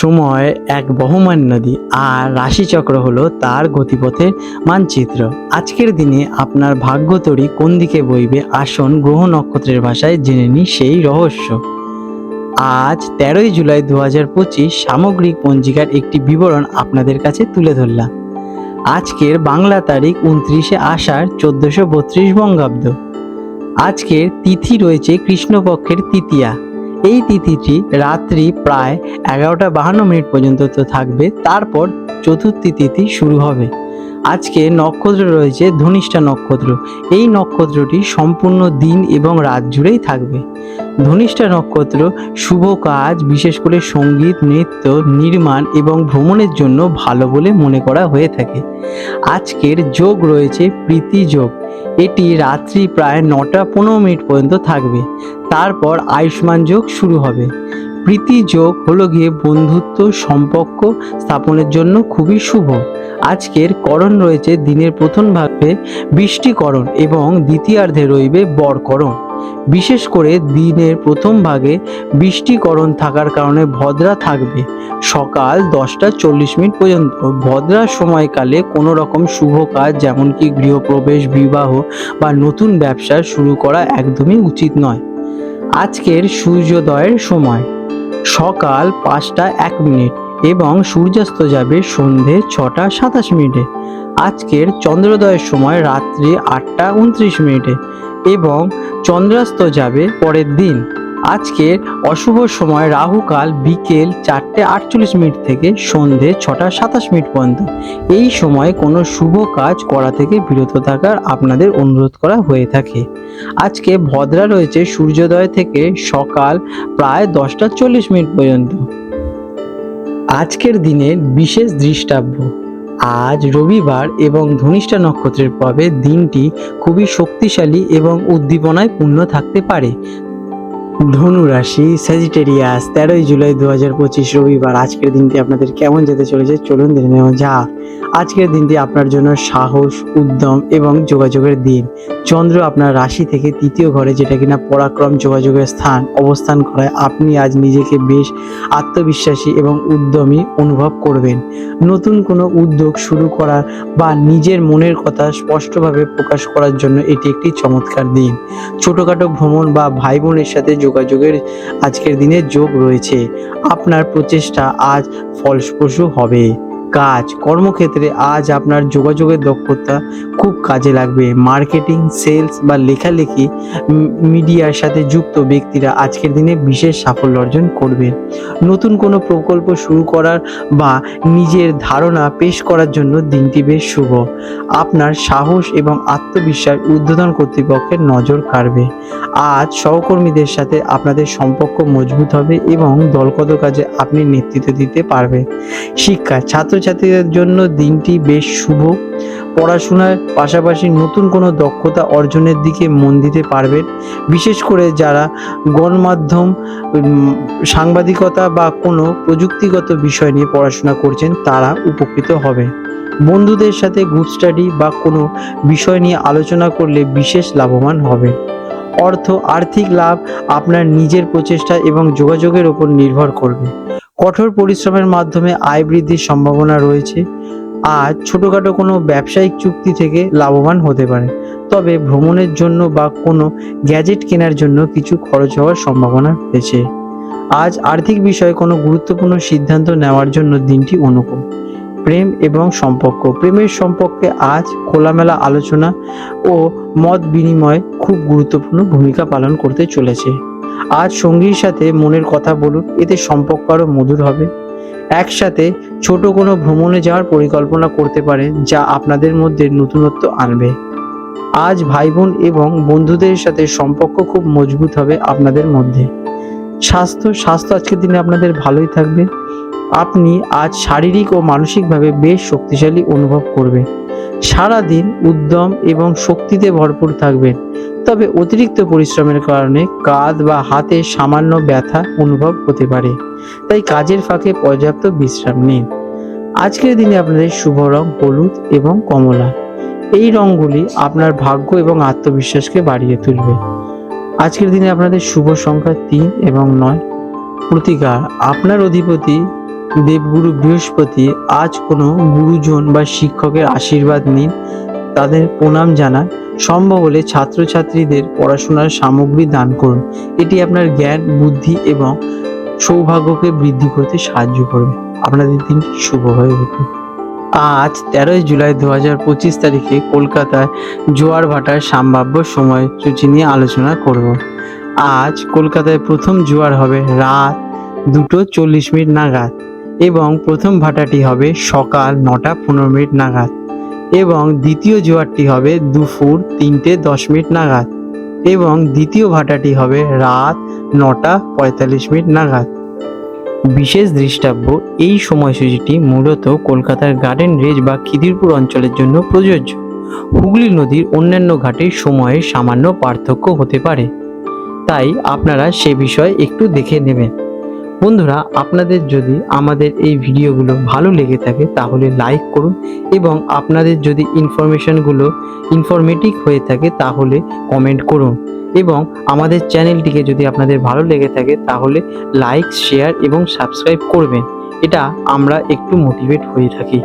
সময় এক বহমান নদী আর রাশিচক্র হলো তার গতিপথের মানচিত্র। আজকের দিনে আপনার ভাগ্যতরী কোন দিকে বইবে আসন গ্রহ নক্ষত্রের ভাষায় জেনে নিই সেই রহস্য। আজ তেরোই জুলাই দু হাজার পঁচিশ সামগ্রিক পঞ্জিকার একটি বিবরণ আপনাদের কাছে তুলে ধরলাম। আজকের বাংলা তারিখ উনত্রিশে আষাঢ় চোদ্দোশো বত্রিশ বঙ্গাব্দ। আজকের তিথি রয়েছে কৃষ্ণপক্ষের তৃতীয়া। এই তিথিটি রাত্রি প্রায় এগারোটা বাহান্ন মিনিট পর্যন্ত তো থাকবে। তারপর চতুর্থী তিথি শুরু হবে। আজকে নক্ষত্র রয়েছে ধনিষ্ঠা নক্ষত্র। এই নক্ষত্রটি সম্পূর্ণ দিন এবং রাত জুড়েই থাকবে। ধনিষ্ঠা নক্ষত্র শুভ কাজ, বিশেষ করে সংগীত, নৃত্য, নির্মাণ এবং ভ্রমণের জন্য ভালো বলে মনে করা হয়ে থাকে। আজকের যোগ রয়েছে প্রীতি যোগ। এটি রাত্রি প্রায় নটা পনেরো মিনিট পর্যন্ত থাকবে। তারপর আয়ুষ্মান যোগ শুরু হবে। প্রীতি যোগ হলো গিয়ে বন্ধুত্ব সম্পর্ক স্থাপনের জন্য খুবই শুভ। আজকের করণ রয়েছে দিনের প্রথম ভাগে বৃষ্টিকরণ এবং দ্বিতীয়ার্ধে রইবে বরকরণ। বিশেষ করে দিনের প্রথম ভাগে বৃষ্টিকরণ থাকার কারণে ভদ্রা থাকবে। সকাল দশটা চল্লিশ মিনিট পর্যন্ত। ভদ্রার সময়কালে কোনো রকম শুভ কাজ যেমন কি গৃহপ্রবেশ, বিবাহ বা নতুন ব্যবসা শুরু করা একদমই উচিত নয়। আজকের সূর্যোদয়ের সময়। সকাল পাঁচটা এক মিনিট এবং সূর্যাস্ত যাবে সন্ধে ছটা সাতাশ মিনিটে। আজকের চন্দ্রোদয়ের সময় রাত্রি আটটা উনত্রিশ মিনিটে এবং চন্দ্রাস্ত যাবে পরের দিন। আজকের অশুভ সময় রাহুকাল বিকেল চারটে আটচল্লিশ মিনিট থেকে সন্ধে ছটা সাতাশ মিনিট পর্যন্ত। এই সময় কোনো শুভ কাজ করা থেকে বিরত থাকার আপনাদের অনুরোধ করা হয়ে থাকে। আজকে ভদ্রা রয়েছে সূর্যোদয় থেকে সকাল প্রায় দশটা চল্লিশ মিনিট পর্যন্ত। আজকের দিনের বিশেষ দৃষ্টাব্য। আজ রবিবার এবং ধনিষ্ঠা নক্ষত্রের প্রভাবে দিনটি খুবই শক্তিশালী এবং উদ্দীপনায় পূর্ণ থাকতে পারে। ধনু রাশি স্যাজিটেরিয়াস তেরোই জুলাই দু হাজার পঁচিশ রবিবার। আজকের দিনটি আপনাদের কেমন যেতে চলেছে? চলুন দেখে নেওয়া যাক। আজকের দিনটি আপনার জন্য সাহস, উদ্যম এবং যোগাযোগের দিন। চন্দ্র আপনার রাশি থেকে তৃতীয় ঘরে, যেটা কিনা পরাক্রম যোগাযোগের স্থান। অবস্থান করায় আপনি আজ নিজেকে বেশ আত্মবিশ্বাসী এবং উদ্যমী অনুভব করবেন। নতুন কোনো উদ্যোগ শুরু করা বা নিজের মনের কথা স্পষ্টভাবে প্রকাশ করার জন্য এটি একটি চমৎকার দিন। ছোটোখাটো ভ্রমণ বা ভাই বোনের সাথে যোগাযোগের আজকের দিনে যোগ রয়েছে। আপনার প্রচেষ্টা আজ ফলপ্রসূ হবে। কাজ, কর্মক্ষেত্রে আজ আপনার যোগাযোগের দক্ষতা খুব কাজে লাগবে। মার্কেটিং, সেলস বা লেখালেখি মিডিয়ার সাথে যুক্ত ব্যক্তিরা আজকের দিনে বিশেষ সাফল্য অর্জন করবে। নতুন কোনো প্রকল্প শুরু করার বা নিজের ধারণা পেশ করার জন্য দিনটি বেশ শুভ। আপনার সাহস এবং আত্মবিশ্বাস ঊর্ধ্বতন কর্তৃপক্ষের নজর কাড়বে। আজ সহকর্মীদের সাথে আপনাদের সম্পর্ক মজবুত হবে এবং দলগত কাজে আপনি নেতৃত্ব দিতে পারবেন শিক্ষা ছাত্রছাত্রীদের জন্য দিনটি বেশ শুভ। পড়াশোনার পাশাপাশি নতুন কোনো দক্ষতা অর্জনের দিকে মন দিতে পারবেন। বিশেষ করে যারা গণমাধ্যম সাংবাদিকতা বা কোনো প্রযুক্তিগত বিষয় নিয়ে পড়াশোনা করছেন, তারা উপকৃত হবে বন্ধুদের সাথে গ্রুপ স্টাডি বা কোনো বিষয় নিয়ে আলোচনা করলে বিশেষ লাভবান হবে অর্থ, আর্থিক লাভ আপনার নিজের প্রচেষ্টা এবং যোগাযোগের উপর নির্ভর করবে। কঠোর পরিশ্রমের মাধ্যমে আয় বৃদ্ধির সম্ভাবনা রয়েছে। আজ ছোটোখাটো কোনো ব্যবসায়িক চুক্তি থেকে লাভবান হতে পারে। তবে ভ্রমণের জন্য বা কোনো গ্যাজেট কেনার জন্য কিছু খরচ হওয়ার সম্ভাবনা রয়েছে। আজ আর্থিক বিষয়ে কোনো গুরুত্বপূর্ণ সিদ্ধান্ত নেওয়ার জন্য দিনটি অনুকূল। প্রেম এবং সম্পর্ক। প্রেমের সম্পর্কে আজ খোলামেলা আলোচনা ও মত বিনিময় খুব গুরুত্বপূর্ণ ভূমিকা পালন করতে চলেছে। আজ সঙ্গীর সাথে মনের কথা বলুন, এতে সম্পর্ক আরও মধুর হবে। একসাথে ছোট কোনো ভ্রমণে যাওয়ার পরিকল্পনা করতে পারেন, যা আপনাদের মধ্যে নতুনত্ব আনবে। আজ ভাই বোন এবং বন্ধুদের সাথে সম্পর্ক খুব মজবুত হবে আপনাদের মধ্যে। স্বাস্থ্য স্বাস্থ্য আজকের দিনে আপনাদের ভালোই থাকবে। আপনি আজ শারীরিক ও মানসিকভাবে বেশ শক্তিশালী অনুভব করবেন। সারাদিন উদ্যম এবং শক্তিতে ভরপুর থাকবেন। তবে অতিরিক্ত পরিশ্রমের কারণে কাঁধ বা হাতে সামান্য ব্যথা অনুভব হতে পারে। তাই কাজের ফাঁকে পর্যাপ্ত বিশ্রাম নিন। আজকের দিনে আপনাদের শুভ রং হলুদ এবং কমলা। এই রঙগুলি আপনার ভাগ্য এবং আত্মবিশ্বাসকে বাড়িয়ে তুলবে। আজকের দিনে আপনাদের শুভ সংখ্যা তিন এবং নয়। প্রতিকার, আপনার অধিপতি দেবগুরু বৃহস্পতি আজ কোনো গুরুজন বা শিক্ষকের আশীর্বাদ নিন। তাদের প্রণাম জানান। সম্ভব হলে ছাত্রছাত্রীদের পড়াশোনার সামগ্রী দান করুন। এটি আপনার জ্ঞান, বুদ্ধি এবং সৌভাগ্যকে বৃদ্ধি করতে সাহায্য করবে। আপনাদের দিনটি শুভ হয়ে উঠুন আজ তেরোই জুলাই দু হাজার পঁচিশ তারিখে কলকাতায় জোয়ার ভাটার সম্ভাব্য সময়সূচি নিয়ে আলোচনা করব। আজ কলকাতায় প্রথম জোয়ার হবে রাত দুটো চল্লিশ মিনিট নাগাদ। এবং প্রথম ভাটাটি হবে সকাল নটা পনেরো মিনিট নাগাদ এবং দ্বিতীয় জোয়ারটি হবে দুপুর তিনটে দশ মিনিট নাগাদ এবং দ্বিতীয় ভাটাটি হবে রাত নটা পঁয়তাল্লিশ মিনিট নাগাদ। বিশেষ দৃষ্টাব্য, এই সময়সূচিটি মূলত কলকাতার গার্ডেন রেজ বা খিদিরপুর অঞ্চলের জন্য প্রযোজ্য। হুগলি নদীর অন্যান্য ঘাটের সময়ে সামান্য পার্থক্য হতে পারে। তাই আপনারা সে বিষয়ে একটু দেখে নেবেন। বন্ধুরা, আপনাদের যদি আমাদের এই ভিডিওগুলো ভালো লেগে থাকে, তাহলে লাইক করুন এবং আপনাদের যদি ইনফরমেশনগুলো ইনফরমেটিভ হয়ে থাকে, তাহলে কমেন্ট করুন এবং আমাদের চ্যানেলটিকে যদি আপনাদের ভালো লেগে থাকে, তাহলে লাইক শেয়ার এবং সাবস্ক্রাইব করবেন। এটা আমরা একটু মোটিভেট হয়ে থাকি।